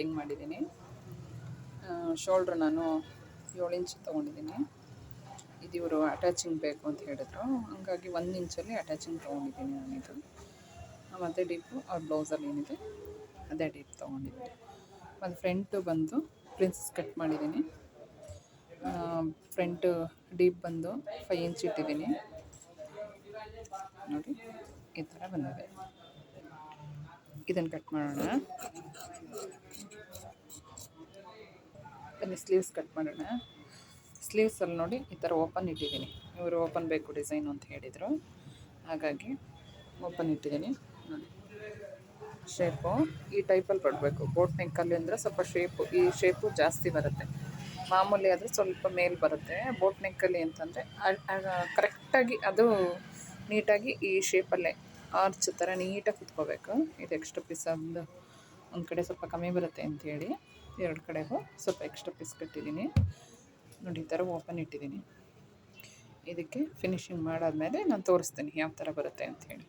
Cutting ಮಾಡಿದ್ದೀನಿ. Shoulder ನಾನು ಏಳು ಇಂಚ್ ತೊಗೊಂಡಿದ್ದೀನಿ. ಇದು ಇವರು ಅಟ್ಯಾಚಿಂಗ್ ಬೇಕು ಅಂತ ಹೇಳಿದ್ರು. ಹಂಗಾಗಿ ಒಂದು ಇಂಚಲ್ಲಿ ಅಟ್ಯಾಚಿಂಗ್ ತೊಗೊಂಡಿದ್ದೀನಿ ನಾನಿದು ಮತ್ತು ಡೀಪು ಅವ್ರ ಬ್ಲೌಸಲ್ಲಿ ಏನಿದೆ, ಅದೇ ಡೀಪ್ ತೊಗೊಂಡಿದ್ದೀನಿ. ಮತ್ತು ಫ್ರಂಟು ಬಂದು ಪ್ರಿನ್ಸಸ್ ಕಟ್ ಮಾಡಿದ್ದೀನಿ. ಫ್ರಂಟು ಡೀಪ್ ಬಂದು ಫೈವ್ ಇಂಚ್ ಇಟ್ಟಿದ್ದೀನಿ. ನೋಡಿ, ಈ ಥರ ಬಂದಿದೆ. ಇದನ್ನು ಕಟ್ ಮಾಡೋಣ. ಬನ್ನಿ ಸ್ಲೀವ್ಸ್ ಕಟ್ ಮಾಡೋಣ. ಸ್ಲೀವ್ಸಲ್ಲಿ ನೋಡಿ ಈ ಥರ ಓಪನ್ ಇಟ್ಟಿದ್ದೀನಿ. ಇವರು ಓಪನ್ ಬೇಕು ಡಿಸೈನ್ ಅಂತ ಹೇಳಿದರು. ಹಾಗಾಗಿ ಓಪನ್ ಇಟ್ಟಿದ್ದೀನಿ. ನೋಡಿ. ಶೇಪು ಈ ಟೈಪಲ್ಲಿ ಬರಬೇಕು ಬೋಟ್ ನೆಕ್ಕಲ್ಲಿ ಅಂದರೆ ಸ್ವಲ್ಪ ಶೇಪು ಈ ಶೇಪು ಜಾಸ್ತಿ ಬರುತ್ತೆ. ಮಾಮೂಲಿ ಆದರೆ ಸ್ವಲ್ಪ ಮೇಲೆ ಬರುತ್ತೆ. ಬೋಟ್ ನೆಕ್ಕಲ್ಲಿ ಅಂತಂದರೆ ಕರೆಕ್ಟಾಗಿ ಅದು ನೀಟಾಗಿ ಈ ಶೇಪಲ್ಲೇ ಆರ್ಚ್ ಥರ ನೀಟಾಗಿ ಕುತ್ಕೋಬೇಕು. ಇದು ಎಕ್ಸ್ಟ್ರಾ ಪೀಸ್ ಒಂದು ಒಂದು ಕಡೆ ಸ್ವಲ್ಪ ಕಮ್ಮಿ ಬರುತ್ತೆ ಅಂಥೇಳಿ ಎರಡು ಕಡೆಗೂ ಸ್ವಲ್ಪ ಎಕ್ಸ್ಟ್ರಾ ಪೀಸ್ ಕಟ್ಟಿದ್ದೀನಿ. ನೋಡಿ, ಈ ಥರ ಓಪನ್ ಇಟ್ಟಿದ್ದೀನಿ. ಇದಕ್ಕೆ ಫಿನಿಶಿಂಗ್ ಮಾಡಾದಮೇಲೆ ನಾನು ತೋರಿಸ್ತೀನಿ ಯಾವ ಥರ ಬರುತ್ತೆ ಅಂಥೇಳಿ.